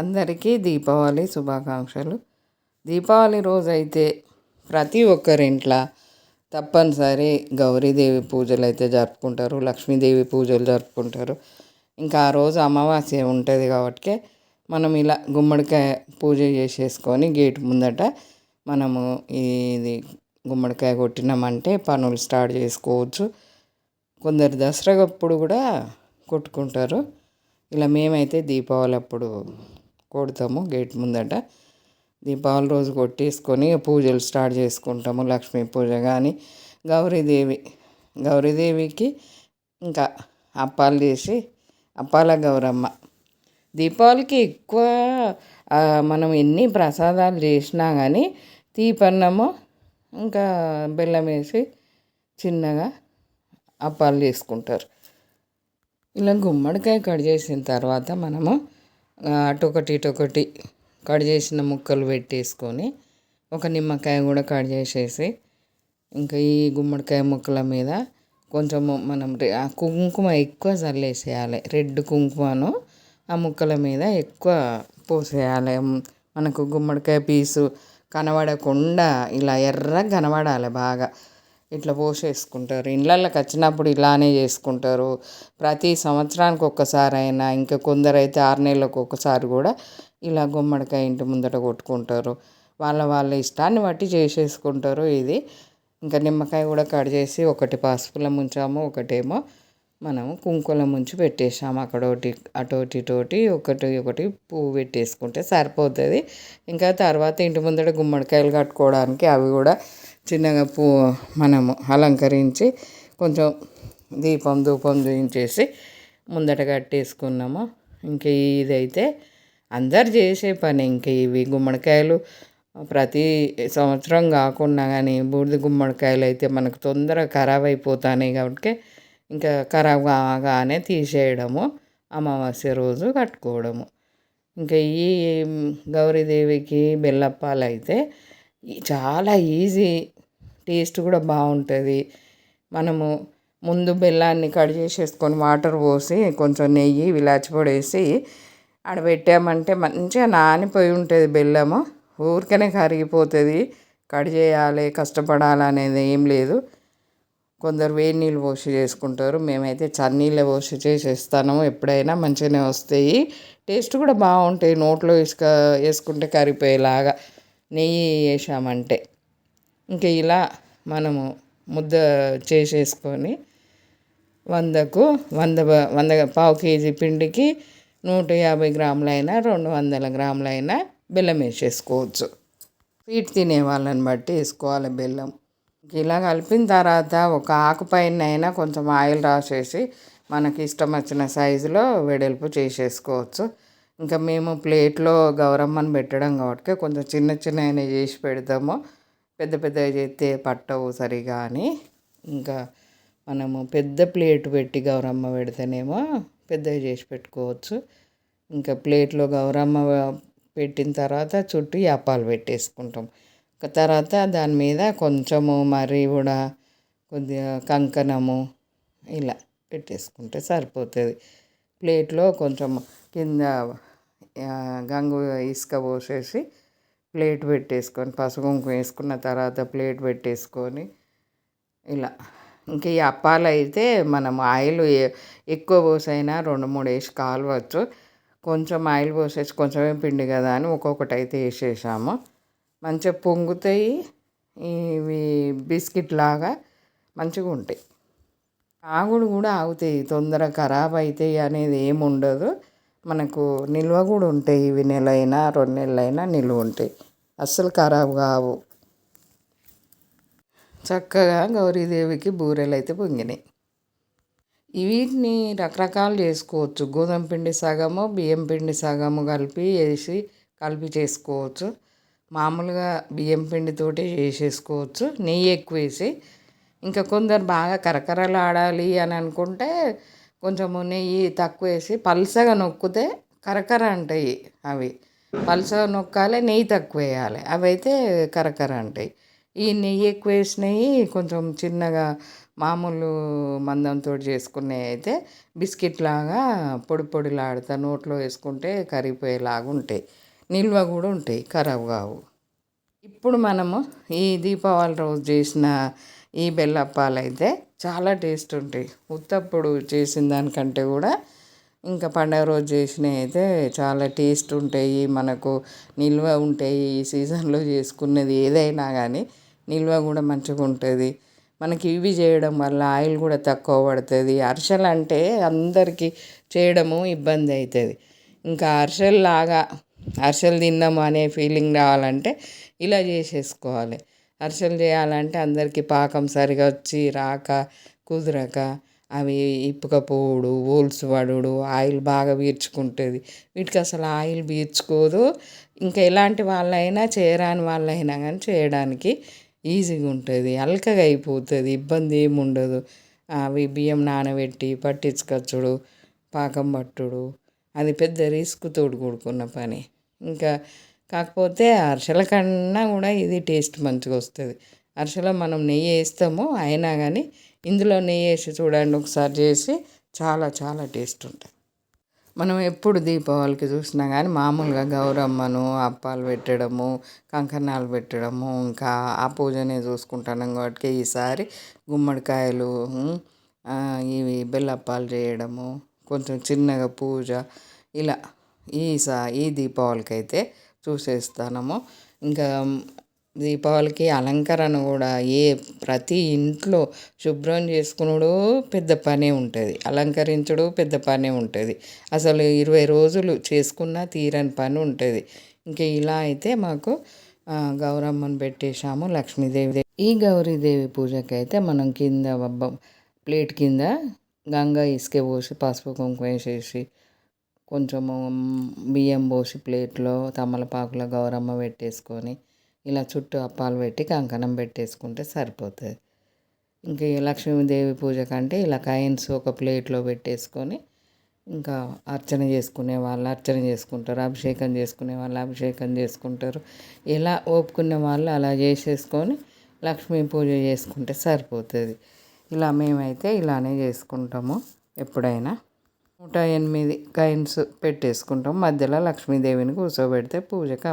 అందరికీ దీపావళి శుభాకాంక్షలు. దీపావళి రోజైతే ప్రతి ఒక్కరింట్లో తప్పనిసరి గౌరీదేవి పూజలు అయితే జరుపుకుంటారు లక్ష్మీదేవి పూజలు జరుపుకుంటారు. ఇంకా ఆ రోజు అమావాస్య ఉంటుంది కాబట్టి మనం ఇలా గుమ్మడికాయ పూజ చేసేసుకొని గేట్ ముందట మనము ఇది గుమ్మడికాయ కొట్టినామంటే పనులు స్టార్ట్ చేసుకోవచ్చు. కొందరు దసరా అప్పుడు కూడా కొట్టుకుంటారు. ఇలా మేమైతే దీపావళి అప్పుడు కొడతాము గేట్ ముందట. దీపావళి రోజు కొట్టేసుకొని పూజలు స్టార్ట్ చేసుకుంటాము లక్ష్మీ పూజ. కానీ గౌరీదేవి గౌరీదేవికి ఇంకా అప్పాలు చేసి అప్పాల గౌరమ్మ. దీపావళికి ఎక్కువ మనం ఎన్ని ప్రసాదాలు చేసినా కానీ తీపన్నము ఇంకా బెల్లం వేసి చిన్నగా అప్పాలు చేసుకుంటారు. ఇలా గుమ్మడికాయ కట్ చేసిన తర్వాత మనము అటొకటి ఇటొకటి కట్ చేసిన ముక్కలు పెట్టేసుకొని ఒక నిమ్మకాయ కూడా కట్ చేసేసి ఇంకా ఈ గుమ్మడికాయ ముక్కల మీద కొంచెము మనం ఆ కుంకుమ ఎక్కువ చల్లేసేయాలి. రెడ్ కుంకుమను ఆ ముక్కల మీద ఎక్కువ పోసేయాలి. మనకు గుమ్మడికాయ పీసు కనబడకుండా ఇలా ఎర్రగా కనబడాలి బాగా. ఇట్లా పోసేసుకుంటారు. ఇళ్ళకి వచ్చినప్పుడు ఇలానే చేసుకుంటారు. ప్రతి సంవత్సరానికి ఒక్కసారి అయినా ఇంకా కొందరైతే ఆరు నెలలకు ఒకసారి కూడా ఇలా గుమ్మడికాయ ఇంటి ముందట కొట్టుకుంటారు. వాళ్ళ వాళ్ళ ఇష్టాన్ని బట్టి చేసేసుకుంటారు ఇది. ఇంకా నిమ్మకాయ కూడా కట్ చేసి ఒకటి పసుపులో ముంచాము ఒకటేమో మనం కుంకుల ముంచి పెట్టేసాము అక్కడ ఒకటి అటోటి ఇటోటి ఒకటి ఒకటి పువ్వు పెట్టేసుకుంటే సరిపోతుంది. ఇంకా తర్వాత ఇంటి ముందట గుమ్మడికాయలు కట్టుకోవడానికి అవి కూడా చిన్నగా పూ మనము అలంకరించి కొంచెం దీపం ధూపం చూయించేసి ముందట కట్టేసుకున్నాము. ఇంక ఇదైతే అందరు చేసే పని. ఇంక ఇవి గుమ్మడికాయలు ప్రతి సంవత్సరం కాకుండా కానీ బూడిద గుమ్మడికాయలు అయితే మనకు తొందరగా ఖరాబ్ అయిపోతాయి కాబట్టి ఇంకా ఖరాబ్ కాగానే తీసేయడము అమావాస్య రోజు కట్టుకోవడము. ఇంకా ఈ గౌరీదేవికి బెల్లప్పాలు అయితే చాలా ఈజీ టేస్ట్ కూడా బాగుంటుంది. మనము ముందు బెల్లాన్ని కట్ చేసేసుకొని వాటర్ పోసి కొంచెం నెయ్యి విలాచి పొడి వేసి ఆడ పెట్టామంటే మంచిగా నానిపోయి ఉంటుంది బెల్లము. ఊరికనే కరిగిపోతుంది. కట్ చేయాలి కష్టపడాలి అనేది ఏం లేదు. కొందరు వేడి నీళ్ళు పోసి చేసుకుంటారు. మేమైతే చన్నీళ్ళే పోసి చేసేస్తాను. ఎప్పుడైనా మంచిగానే వస్తాయి. టేస్ట్ కూడా బాగుంటాయి. నోట్లో ఇసుక వేసుకుంటే కరిపోయేలాగా నెయ్యి వేసామంటే. ఇంకా ఇలా మనము ముద్ద చేసేసుకొని వందకు వంద వంద పావు కేజీ పిండికి నూట యాభై గ్రాములైనా రెండు వందల గ్రాములైనా బెల్లం వేసేసుకోవచ్చు. స్వీట్ తినే వాళ్ళని బట్టి వేసుకోవాలి బెల్లం. ఇలా కలిపిన తర్వాత ఒక ఆకు పైన అయినా కొంచెం ఆయిల్ రాసేసి మనకి ఇష్టం వచ్చిన సైజులో వెడల్పు చేసేసుకోవచ్చు. ఇంకా మేము ప్లేట్లో గౌరమ్మను పెట్టడం కాబట్టి కొంచెం చిన్న చిన్న చేసి పెడతాము. పెద్ద పెద్దగా చేస్తే పట్టవు సరిగా అని. ఇంకా మనము పెద్ద ప్లేట్ పెట్టి గౌరమ్మ పెడితేనేమో పెద్దగా చేసి పెట్టుకోవచ్చు. ఇంకా ప్లేట్లో గౌరమ్మ పెట్టిన తర్వాత చుట్టూ యాపాలు పెట్టేసుకుంటాం. తర్వాత దాని మీద కొంచెము మరి కూడా కొద్దిగా కంకణము ఇలా పెట్టేసుకుంటే సరిపోతుంది. ప్లేట్లో కొంచెం కింద గంగు ఇసుక పోసేసి ప్లేట్ పెట్టేసుకొని పసుపు కుంకుమ వేసుకున్న తర్వాత ప్లేట్ పెట్టేసుకొని ఇలా. ఇంక ఈ అప్పాలు అయితే మనం ఆయిల్ ఎక్కువ పోసైనా రెండు మూడు వేసి కాలవచ్చు. కొంచెం ఆయిల్ పోసేసి కొంచెమే పిండి కదా అని ఒక్కొక్కటి అయితే వేసేసాము. మంచిగా పొంగుతాయి. ఇవి బిస్కెట్ లాగా మంచిగా ఉంటాయి. ఆగుడు కూడా ఆగుతాయి. తొందరగా ఖరాబ్ అవుతాయి అనేది ఏమి ఉండదు మనకు నిల్వ కూడా ఉంటాయి. ఇవి నెలైనా రెండు నెలలైనా నిల్వ ఉంటాయి. అస్సలు ఖరాబ్ కావు. చక్కగా గౌరీదేవికి బూరెలు అయితే పొంగినాయి. వీటిని రకరకాలు చేసుకోవచ్చు. గోధుమ పిండి సగము బియ్యం పిండి సగము కలిపి వేసి కలిపి చేసుకోవచ్చు. మామూలుగా బియ్యం పిండితోటి చేసేసుకోవచ్చు. నెయ్యి ఎక్కువ వేసి ఇంకా కొందరు బాగా కరకరలు ఆడాలి అని అనుకుంటే కొంచెము నెయ్యి తక్కువ వేసి పల్సగా నొక్కితే కరకర అంటాయి అవి. పల్సగా నొక్కాలి నెయ్యి తక్కువ వేయాలి అవి అయితే కరకర అంటాయి. ఈ నెయ్యి ఎక్కువ వేసినవి కొంచెం చిన్నగా మామూలు మందంతో చేసుకునే అయితే బిస్కెట్ లాగా పొడి పొడిలాడుతా నోట్లో వేసుకుంటే కరిగిపోయేలాగా ఉంటాయి. నిల్వ కూడా ఉంటాయి ఖరాబ్ కావు ఇప్పుడు మనము ఈ దీపావళి రోజు చేసిన ఈ బెల్లప్పాలు అయితే చాలా టేస్ట్ ఉంటాయి ఉత్తప్పుడు చేసిన దానికంటే కూడా ఇంకా పండగ రోజు చేసినవి అయితే చాలా టేస్ట్ ఉంటాయి మనకు నిల్వ ఉంటాయి. ఈ సీజన్లో చేసుకున్నది ఏదైనా కానీ నిల్వ కూడా మంచిగా ఉంటుంది. మనకి ఇవి చేయడం వల్ల ఆయిల్ కూడా తక్కువ పడుతుంది. అరిసెలు అంటే అందరికీ చేయడము ఇబ్బంది అవుతుంది ఇంకా అరిసెలు లాగా అరిసెలు తిన్నాము అనే ఫీలింగ్ రావాలంటే ఇలా చేసేసుకోవాలి. అరిసెలు చేయాలంటే అందరికీ పాకం సరిగా వచ్చి రాక కుదరక అవి ఇప్పుకపోవుడు ఓల్స్ పడుడు ఆయిల్ బాగా పీల్చుకుంటుంది వీటికి అసలు ఆయిల్ పీల్చుకోదు ఇంకా ఎలాంటి వాళ్ళైనా చేయరాని వాళ్ళైనా కానీ చేయడానికి ఈజీగా ఉంటుంది. అల్కగా అయిపోతుంది. ఇబ్బంది ఏమి ఉండదు. అవి బియ్యం నానబెట్టి పట్టించుకొచ్చుడు పాకం పట్టుడు. అది పెద్ద రిస్క్ తోడు కూడుకున్న పని. ఇంకా కాకపోతే అరిసెల కన్నా కూడా ఇది టేస్ట్ మంచిగా వస్తుంది. అరిసెలో మనం నెయ్యి వేస్తాము అయినా కానీ ఇందులో నెయ్యి వేసి చూడండి ఒకసారి చేసి చాలా చాలా టేస్ట్ ఉంటుంది. మనం ఎప్పుడు దీపావళికి చూసినా కానీ మామూలుగా గౌరమ్మను అప్పాలు పెట్టడము కంకణాలు పెట్టడము ఇంకా ఆ పూజనే చూసుకుంటున్నాం కాబట్టి ఈసారి గుమ్మడికాయలు ఇవి బెల్లప్పాలు చేయడము కొంచెం చిన్నగా పూజ ఇలా ఈ సా ఈ దీపావళికి అయితే చూసేస్తాము ఇంకా దీపావళికి అలంకరణ కూడా ఏ ప్రతి ఇంట్లో శుభ్రం చేసుకునుడు పెద్ద పనే ఉంటుంది. అలంకరించడు పెద్ద పనే ఉంటుంది. అసలు ఇరవై రోజులు చేసుకున్న తీరని పని ఉంటుంది. ఇంకా ఇలా అయితే మాకు గౌరమ్మను పెట్టేశాము లక్ష్మీదేవి ఈ గౌరీదేవి పూజకి అయితే మనం కింద ప్లేట్ కింద గంగా ఇసుక పోసి పసుపు కుంకుమ వేసేసి కొంచెము బియ్యం పోసి ప్లేట్లో తమలపాకులో గౌరమ్మ పెట్టేసుకొని ఇలా చుట్టూ అప్పాలు పెట్టి కంకణం పెట్టేసుకుంటే సరిపోతుంది. ఇంకా లక్ష్మీదేవి పూజ కంటే ఇలా కాయిన్స్ ఒక ప్లేట్లో పెట్టేసుకొని ఇంకా అర్చన చేసుకునే వాళ్ళు అర్చన చేసుకుంటారు అభిషేకం చేసుకునే వాళ్ళు అభిషేకం చేసుకుంటారు. ఇలా ఓపుకునే వాళ్ళు అలా చేసేసుకొని లక్ష్మీ పూజ చేసుకుంటే సరిపోతుంది. ఇలా మేమైతే ఇలానే చేసుకుంటాము ఎప్పుడైనా. నూట ఎనిమిది కైన్స్ పెట్టేసుకుంటాం. మధ్యలో లక్ష్మీదేవిని కూర్చోబెడితే పూజకి